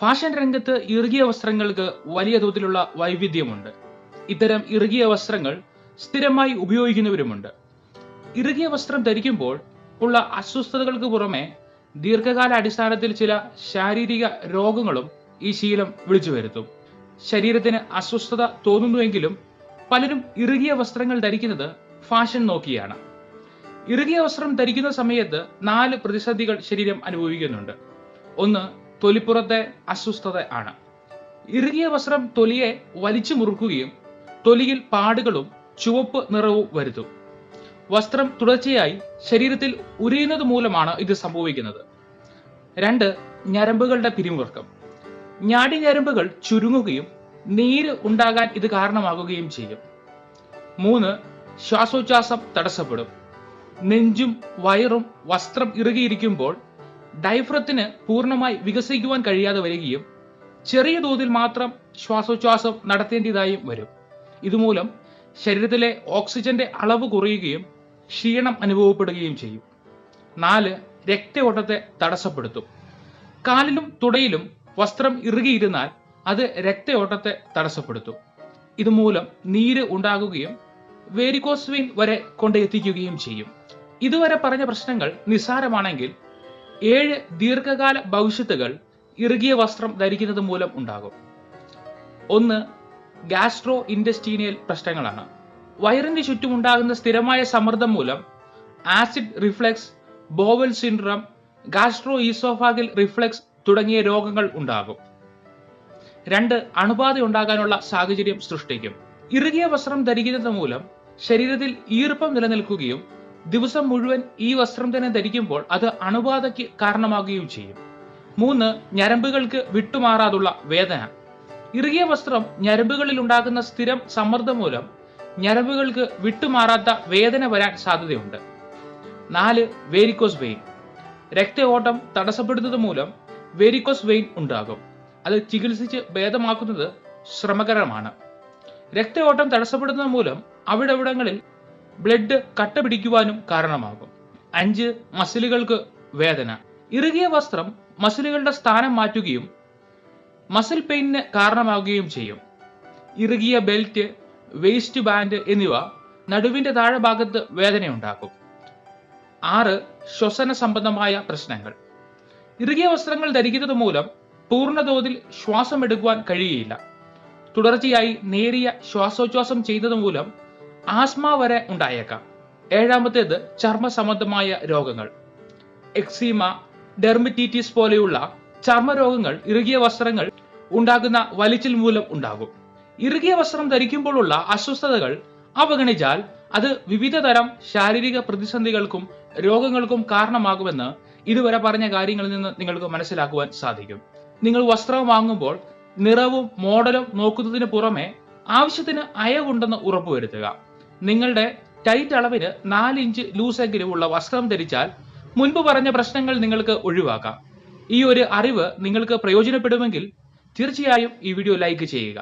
Fashion രംഗത്ത് ഇറുകിയ വസ്ത്രങ്ങൾക്ക് വലിയ തോതിലുള്ള വൈവിധ്യമുണ്ട്. ഇത്തരം ഇറുകിയ വസ്ത്രങ്ങൾ സ്ഥിരമായി ഉപയോഗിക്കുന്നവരുമുണ്ട്. ഇറുകിയ വസ്ത്രം ധരിക്കുമ്പോൾ ഉള്ള അസ്വസ്ഥതകൾക്ക് പുറമെ ദീർഘകാല അടിസ്ഥാനത്തിൽ ചില ശാരീരിക രോഗങ്ങളും ഈ ശീലം വിളിച്ചു വരുത്തും. ശരീരത്തിന് അസ്വസ്ഥത തോന്നുന്നുവെങ്കിലും പലരും ഇറുകിയ വസ്ത്രങ്ങൾ ധരിക്കുന്നത് ഫാഷൻ നോക്കിയാണ്. ഇറുകിയ വസ്ത്രം ധരിക്കുന്ന സമയത്ത് നാല് പ്രതിസന്ധികൾ ശരീരം അനുഭവിക്കുന്നുണ്ട്. ഒന്ന് തൊലിപ്പുറത്തെ അസ്വസ്ഥത ആണ്. ഇറുകിയ വസ്ത്രം തൊലിയെ വലിച്ചു മുറുക്കുകയും തൊലിയിൽ പാടുകളും ചുവപ്പ് നിറവും വരുത്തും. വസ്ത്രം തുടർച്ചയായി ശരീരത്തിൽ ഉരിയുന്നത് മൂലമാണ് ഇത് സംഭവിക്കുന്നത്. രണ്ട് ഞരമ്പുകളുടെ പിരിമുറുക്കം. ഞാടി ഞരമ്പുകൾ ചുരുങ്ങുകയും നീര് ഉണ്ടാകാൻ ഇത് കാരണമാകുകയും ചെയ്യും. മൂന്ന് ശ്വാസോച്ഛ്വാസം തടസ്സപ്പെടും. നെഞ്ചും വയറും വസ്ത്രം ഇറുകിയിരിക്കുമ്പോൾ ഡയഫ്രത്തിന് പൂർണമായി വികസിക്കുവാൻ കഴിയാതെ വരികയും ചെറിയ തോതിൽ മാത്രം ശ്വാസോച്ഛ്വാസം നടത്തേണ്ടതായും വരും. ഇതുമൂലം ശരീരത്തിലെ ഓക്സിജന്റെ അളവ് കുറയുകയും ക്ഷീണം അനുഭവപ്പെടുകയും ചെയ്യും. നാല് രക്തയോട്ടത്തെ തടസ്സപ്പെടുത്തും. കാലിലും തുടയിലും വസ്ത്രം ഇറുകിയിരുന്നാൽ അത് രക്തയോട്ടത്തെ തടസ്സപ്പെടുത്തും. ഇതുമൂലം നീര് ഉണ്ടാകുകയും വേരിക്കോസ് വെയിൻ വരെ കൊണ്ടെത്തിക്കുകയും ചെയ്യും. ഇതുവരെ പറഞ്ഞ പ്രശ്നങ്ങൾ നിസ്സാരമാണെങ്കിൽ ഏഴ് ദീർഘകാല ഭവിഷ്യത്തുകൾ ഇറുകിയ വസ്ത്രം ധരിക്കുന്നത് മൂലം ഉണ്ടാകും. ഒന്ന് ഗാസ്ട്രോ ഇൻഡസ്റ്റീനിയൽ പ്രശ്നങ്ങളാണ്. വയറിന് ചുറ്റുമുണ്ടാകുന്ന സ്ഥിരമായ സമ്മർദ്ദം മൂലം acid reflux bowel syndrome gastro oesophageal reflux തുടങ്ങിയ രോഗങ്ങൾ ഉണ്ടാകും. രണ്ട് അണുബാധ ഉണ്ടാകാനുള്ള സാഹചര്യം സൃഷ്ടിക്കും. ഇറുകിയ വസ്ത്രം ധരിക്കുന്നത് മൂലം ശരീരത്തിൽ ഈർപ്പം നിലനിൽക്കുകയും ദിവസം മുഴുവൻ ഈ വസ്ത്രം തന്നെ ധരിക്കുമ്പോൾ അത് അണുബാധയ്ക്ക് കാരണമാകുകയും ചെയ്യും. മൂന്ന് ഞരമ്പുകൾക്ക് വിട്ടുമാറാതുള്ള വേദന. ഇറുകിയ വസ്ത്രം ഞരമ്പുകളിൽ ഉണ്ടാകുന്ന സ്ഥിരം സമ്മർദ്ദം മൂലം ഞരമ്പുകൾക്ക് വിട്ടുമാറാത്ത വേദന വരാൻ സാധ്യതയുണ്ട്. നാല് വേരിക്കോസ് വെയിൻ രക്തയോട്ടം തടസ്സപ്പെടുന്നത് മൂലം വേരിക്കോസ് വെയിൻ ഉണ്ടാകും. അത് ചികിത്സിച്ച് ഭേദമാക്കുന്നത് ശ്രമകരമാണ്. രക്തയോട്ടം തടസ്സപ്പെടുന്നത് മൂലം അവിടവിടങ്ങളിൽ ബ്ലഡ് കട്ട പിടിക്കുവാനും കാരണമാകും. അഞ്ച് മസിലുകൾക്ക് വേദന. ഇറുകിയ വസ്ത്രം മസിലുകളുടെ സ്ഥാനം മാറ്റുകയും മസിൽ പെയിനിന് കാരണമാകുകയും ചെയ്യും. ഇറുകിയ ബെൽറ്റ് വേസ്റ്റ് ബാൻഡ് എന്നിവ നടുവിന്റെ താഴെ ഭാഗത്ത് വേദനയുണ്ടാക്കും. ആറ് ശ്വസന സംബന്ധമായ പ്രശ്നങ്ങൾ. ഇറുകിയ വസ്ത്രങ്ങൾ ധരിക്കുന്നത് മൂലം പൂർണതോതിൽ ശ്വാസം എടുക്കുവാൻ കഴിയുകയില്ല. തുടർച്ചയായി നേരിയ ശ്വാസോച്ഛ്വാസം ചെയ്തത് മൂലം ആസ്മ വരെ ഉണ്ടായേക്കാം. ഏഴാമത്തേത് ചർമ്മ സംബന്ധമായ രോഗങ്ങൾ. എക്സീമ ഡെർമിറ്റീറ്റിസ് പോലെയുള്ള ചർമ്മരോഗങ്ങൾ ഇറുകിയ വസ്ത്രങ്ങൾ ഉണ്ടാകുന്ന വലിച്ചിൽ മൂലം ഉണ്ടാകും. ഇറുകിയ വസ്ത്രം ധരിക്കുമ്പോഴുള്ള അസ്വസ്ഥതകൾ അവഗണിച്ചാൽ അത് വിവിധ തരം ശാരീരിക പ്രതിസന്ധികൾക്കും രോഗങ്ങൾക്കും കാരണമാകുമെന്ന് ഇതുവരെ പറഞ്ഞ കാര്യങ്ങളിൽ നിന്ന് നിങ്ങൾക്ക് മനസ്സിലാക്കുവാൻ സാധിക്കും. നിങ്ങൾ വസ്ത്രം വാങ്ങുമ്പോൾ നിറവും മോഡലും നോക്കുന്നതിന് പുറമെ ആവശ്യത്തിന് അയവുണ്ടെന്ന് ഉറപ്പുവരുത്തുക. നിങ്ങളുടെ ടൈറ്റ് അളവിന് നാല് ഇഞ്ച് ലൂസ് എങ്കിലും ഉള്ള വസ്ത്രം ധരിച്ചാൽ മുൻപ് പറഞ്ഞ പ്രശ്നങ്ങൾ നിങ്ങൾക്ക് ഒഴിവാക്കാം. ഈ ഒരു അറിവ് നിങ്ങൾക്ക് പ്രയോജനപ്പെടുമെങ്കിൽ തീർച്ചയായും ഈ വീഡിയോ ലൈക്ക് ചെയ്യുക.